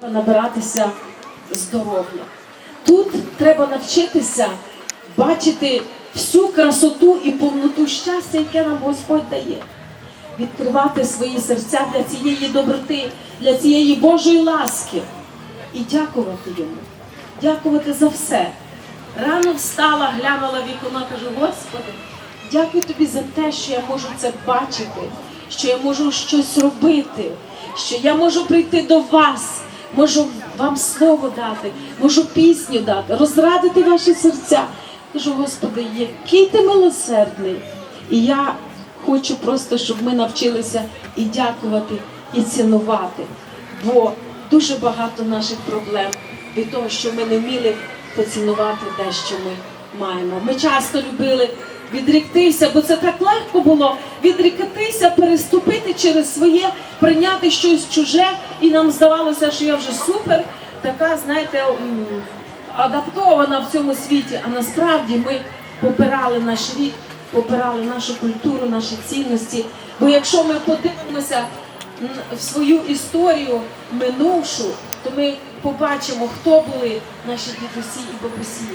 Треба набиратися здоров'я. Тут треба навчитися бачити всю красоту і повноту щастя, яке нам Господь дає. Відкривати свої серця для цієї доброти, для цієї Божої ласки і дякувати йому, дякувати за все. Рано встала, глянула вікно, кажу, Господи, дякую тобі за те, що я можу це бачити, що я можу щось робити, що я можу прийти до вас, можу вам слово дати, можу пісню дати, розрадити ваші серця. Кажу, Господи, який ти милосердний. І я хочу просто, щоб ми навчилися і дякувати, і цінувати. Бо дуже багато наших проблем від того, що ми не вміли поцінувати те, що ми маємо. Ми часто любили відріктися, бо це так легко було відрікатися, переступити через своє, прийняти щось чуже, і нам здавалося, що я вже супер, така, знаєте, адаптована в цьому світі. А насправді ми попирали наш рік, попирали нашу культуру, наші цінності. Бо якщо ми подивимося в свою історію минувшу, то ми побачимо, хто були наші дідусі і бабусі.